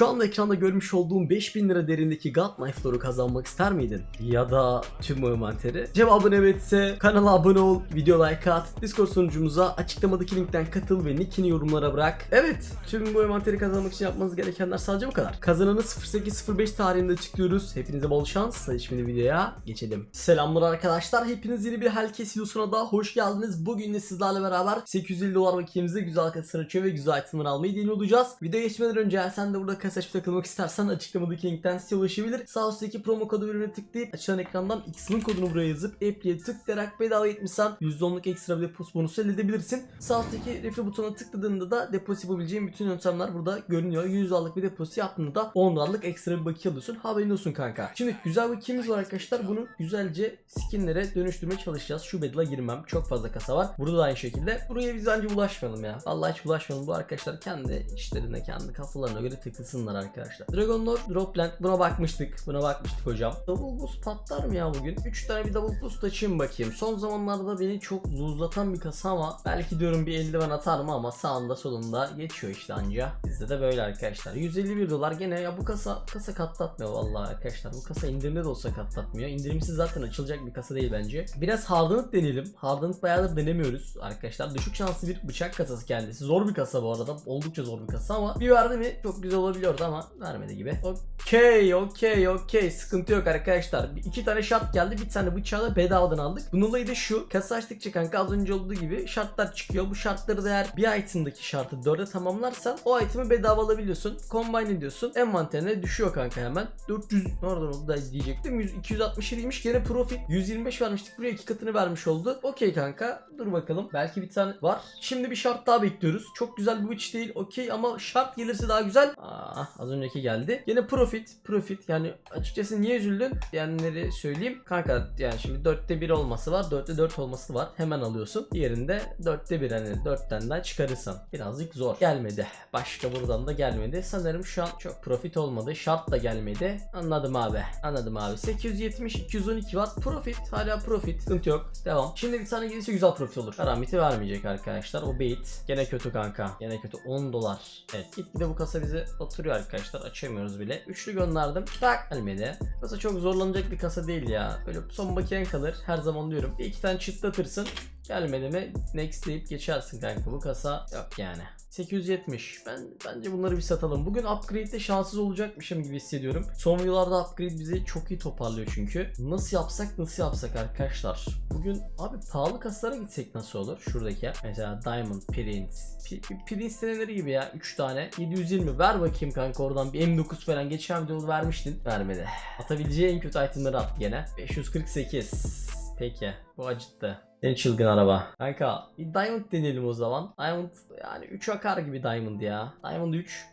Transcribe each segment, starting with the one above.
Şu anda ekranda görmüş olduğum 5000 lira değerindeki God Knife Door'u kazanmak ister miydin? Ya da tüm envanteri? Cevabın evetse kanala abone ol, video like at, Discord sunucumuza açıklamadaki linkten katıl ve nickini yorumlara bırak. Evet, tüm bu envanteri kazanmak için yapmanız gerekenler sadece bu kadar. Kazananı 0805 tarihinde açıklıyoruz. Hepinize bol şans. Hadi şimdi videoya geçelim. Selamlar arkadaşlar. Hepiniz yeni bir Helkes videosuna daha hoş geldiniz. Bugün de sizlerle beraber 850 dolar bakiyemizde güzel kasasını açıyor ve güzel itemler almayı deniyor olacağız. Video geçmeden önce sen de burada kasa açıp takılmak istersen açıklamadaki linkten size ulaşabilir. Sağ üstteki promo kodu bölümüne tıklayıp açılan ekrandan X'in kodunu buraya yazıp app'liye tıklayarak bedava 70 cent %10'luk ekstra bir depos bonusu elde edebilirsin. Sağ üstteki refill butonuna tıkladığında da depos yapabileceğin bütün yöntemler burada görünüyor. 100 dolarlık bir deposu yaptığında da 10 dolarlık ekstra bir bakiye alıyorsun. Haberin olsun kanka. Şimdi güzel bakiyemiz var arkadaşlar. Bunu güzelce skinlere dönüştürmeye çalışacağız. Şu battle'a girmem. Çok fazla kasa var. Burada da aynı şekilde. Buraya biz bence bulaşmayalım ya. Vallahi hiç bulaşmayalım. Bu arkadaşlar kendi işlerine, kendi kafalarına göre takılsınlar arkadaşlar. Dragon Lord Dropland. Buna bakmıştık. Buna bakmıştık hocam. Double boost patlar mı ya bugün? 3 tane bir double boost açayım bakayım. Son zamanlarda beni çok luzlatan bir kasa ama belki diyorum bir eldiven atar mı ama sağında solunda geçiyor işte anca. Bizde de böyle arkadaşlar. 151 dolar gene ya bu kasa kasa katlatmıyor vallahi arkadaşlar. Bu kasa indirimde de olsa katlatmıyor. İndirimsiz zaten açılacak bir kasa değil bence. Biraz Hardened deneyelim. Hardened bayağıdır denemiyoruz arkadaşlar. Düşük şanslı bir bıçak kasası kendisi. Zor bir kasa bu arada. Oldukça zor bir kasa ama bir verdi mi çok güzel olabiliyordu ama vermedi gibi. Okey okey okey sıkıntı yok arkadaşlar. Bir- iki tane şart geldi. Bir tane bıçağı da bedavadan aldık. Bunun olayı da şu. Kasa açtıkça kanka az önce olduğu gibi şartlar çıkıyor. Bu şartları da eğer bir item'daki şartı 4'e tamamlarsan o itemi bedava alabiliyorsun. Combine ediyorsun. Envanterine düşüyor kanka hemen. 400 nereden oldu da diyecektim. 100, 267'ymiş. Gene profit. 125 vermiştik. Buraya iki katını vermiş oldu. Okey kanka. Dur bakalım. Belki bir tane var. Şimdi bir şart daha bekliyoruz. Çok güzel bir bıç değil. Okey ama şart gelirse daha güzel. Aa, az önceki geldi. Gene profit. Profit. Yani açıkçası niye üzüldün? Diyenleri söyleyeyim. Kanka yani şimdi 4'te 1 olması var. 4'te 4 olması var. Hemen alıyorsun. Diğerinde 4'te 1 hani 4'ten daha çıkarırsan. Birazcık zor. Gelmedi. Başka buradan da gelmedi. Sanırım şu an çok profit olmadı. Şart da gelmedi. Anladım abi. Anladım abi. 870 212 var. Profit. Hala profit. Sıkıntı yok. Devam. Şimdi bir tane gelirse güzel profit olur. Karamiti vermeyecek arkadaşlar. O bait. Gene kötü kanka. Gene kötü. 10 dolar. Evet. Gitgide bu kasa bize oturuyor arkadaşlar. Açamıyoruz bile. Üçlü gönderdim. Tak gelmedi. Kasa çok zorlanacak bir kasa değil ya. Böyle son bakiyen kalır. Her zaman diyorum. Bir iki tane çıtlatırsın. Gelmedi mi next deyip geçersin kanka. Bu kasa yok yani. 870. Ben bence bunları bir satalım. Bugün upgrade'de şanssız olacakmışım gibi hissediyorum. Son videolarda upgrade bizi çok iyi toparlıyor çünkü. Nasıl yapsak nasıl yapsak arkadaşlar. Bugün abi pahalı kasalara gitsek nasıl olur? Şuradaki mesela Diamond, Prince. P- Prince seneleri gibi ya 3 tane. 720 ver bakayım kanka oradan bir M9 falan. Geçen videoda vermiştin. Vermedi. Atabileceği en kötü itemleri attı gene. 548. Peki. Bu acıttı. En çılgın araba. Kanka bir Diamond deneyelim o zaman. Diamond yani 3 akar gibi Diamond ya. Diamond 3.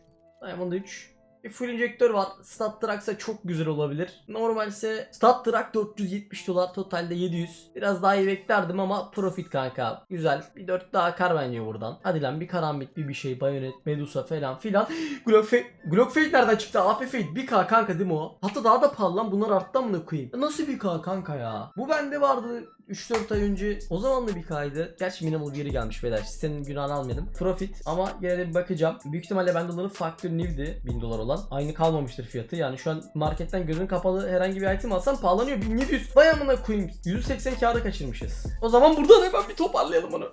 Diamond 3. Full injektör var. Stat Trax'a çok güzel olabilir. Normal ise Stat Trax 470 dolar. Totalde 700. Biraz daha iyi beklerdim ama profit kanka. Güzel. Bir 4 daha akar bence buradan. Hadi lan bir karambit bir bir şey. Bayonet, Medusa falan filan. Glock Fade. Glock nereden çıktı? AP Fade 1K kanka değil mi o? Hatta daha da pahalı lan. Bunlar arttı mı koyayım? Ya Nasıl 1K kanka ya? Bu bende vardı 3-4 ay önce o zaman da bir kaydı. Gerçi minimal geri gelmiş beyler. Senin günahını almadım. Profit ama gene de bir bakacağım. Büyük ihtimalle bende onların Factor New'di 1000 dolar olan. Aynı kalmamıştır fiyatı. Yani şu an marketten gözün kapalı herhangi bir item alsam pahalanıyor. 1700. Vay amına koyayım. 180 kağıda kaçırmışız. O zaman buradan hemen bir toparlayalım onu.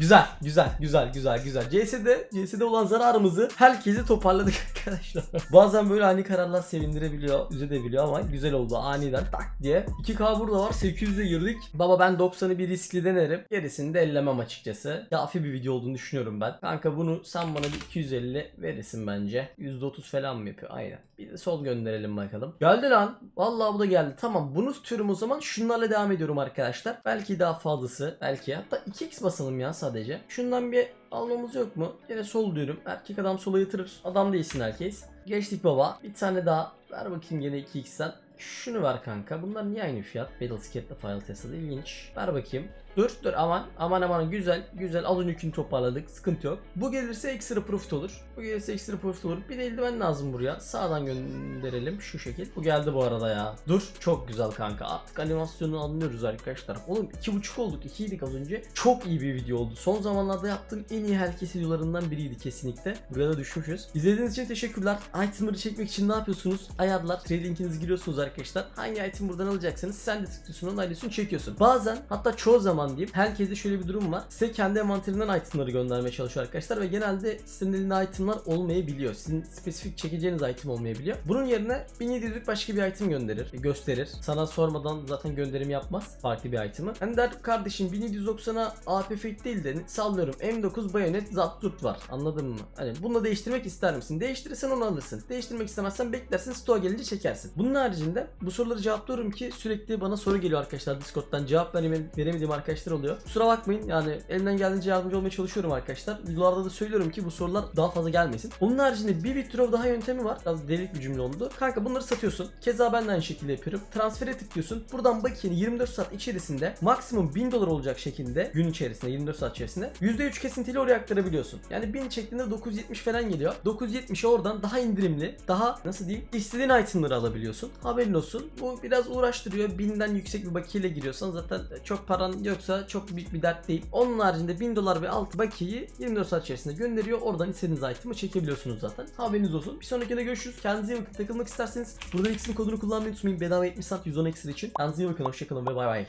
Güzel, güzel, güzel, güzel, güzel. CS'de, CS'de olan zararımızı herkesi toparladık arkadaşlar. Bazen böyle ani kararlar sevindirebiliyor, üzebiliyor ama güzel oldu aniden tak diye. 2K burada var, 800'e girdik. Baba ben 90'ı bir riskli denerim. Gerisini de ellemem açıkçası. Yafi bir video olduğunu düşünüyorum ben. Kanka bunu sen bana bir 250 verirsin bence. %30 falan mı yapıyor? Aynen. Bir de sol gönderelim bakalım. Geldi lan. Vallahi bu da geldi. Tamam bunu tutuyorum o zaman. Şunlarla devam ediyorum arkadaşlar. Belki daha fazlası. Belki hatta 2x basalım ya sadece. Şundan bir almamız yok mu? Yine sol diyorum. Erkek adam sola yatırır. Adam değilsin herkes. Geçtik baba. Bir tane daha. Ver bakayım gene 2x'ten. Şunu ver kanka. Bunlar niye aynı fiyat? Battle Sket'le Final Test'de ilginç. Ver bakayım. Dur dur aman aman aman güzel güzel az öncekini toparladık sıkıntı yok. Bu gelirse ekstra profit olur. Bu gelirse ekstra profit olur. Bir de eldiven lazım buraya. Sağdan gönderelim şu şekil. Bu geldi bu arada ya. Dur çok güzel kanka. Artık animasyonu anlıyoruz arkadaşlar. Oğlum iki buçuk olduk. ikiydik az önce. Çok iyi bir video oldu. Son zamanlarda yaptığım en iyi herkes videolarından biriydi kesinlikle. Buraya da düşmüşüz. İzlediğiniz için teşekkürler. Itemları çekmek için ne yapıyorsunuz? Ayarlar. Trade linkinizi giriyorsunuz arkadaşlar. Hangi item buradan alacaksanız sen de tıklıyorsun onaylıyorsun çekiyorsun. Bazen hatta çoğu zaman diyeyim herkeste şöyle bir durum var. Size kendi envanterinden itemları göndermeye çalışıyor arkadaşlar ve genelde sizin elinde itemlar olmayabiliyor. Sizin spesifik çekeceğiniz item olmayabiliyor. Bunun yerine 1700'lük başka bir item gönderir, gösterir. Sana sormadan zaten gönderim yapmaz farklı bir item'ı. Hani der kardeşim 1790'a AP Fate değil de sallıyorum M9 Bayonet Zatturt var. Anladın mı? Hani bunu değiştirmek ister misin? Değiştirirsen onu alırsın. Değiştirmek istemezsen beklersin stoğa gelince çekersin. Bunun haricinde bu soruları cevaplıyorum ki sürekli bana soru geliyor arkadaşlar Discord'dan cevap veremediğim arkadaşlar oluyor. Kusura bakmayın yani elimden geldiğince yardımcı olmaya çalışıyorum arkadaşlar. Videolarda da söylüyorum ki bu sorular daha fazla gelmesin. Onun haricinde bir withdraw daha yöntemi var. Biraz delik bir cümle oldu. Kanka bunları satıyorsun. Keza ben de aynı şekilde yapıyorum. Transfere tıklıyorsun. Buradan bakiyeni 24 saat içerisinde maksimum 1000 dolar olacak şekilde gün içerisinde 24 saat içerisinde %3 kesintili oraya aktarabiliyorsun. Yani 1000 şeklinde 970 falan geliyor. 970'e oradan daha indirimli, daha nasıl diyeyim istediğin itemları alabiliyorsun. Haberin olsun. Bu biraz uğraştırıyor. 1000'den yüksek bir bakiyeyle giriyorsan zaten çok paran yoksa çok büyük bir dert değil. Onun haricinde 1000 dolar ve altı bakiyeyi 24 saat içerisinde gönderiyor. Oradan istediğiniz item'ı çekebiliyorsunuz zaten. Haberiniz olsun. Bir sonrakinde görüşürüz. Kendinize iyi bakın. Takılmak isterseniz burada X'in kodunu kullanmayı unutmayın. Bedava 70 saat 110 ekstra için. Kendinize iyi bakın. Hoşçakalın ve bay bay.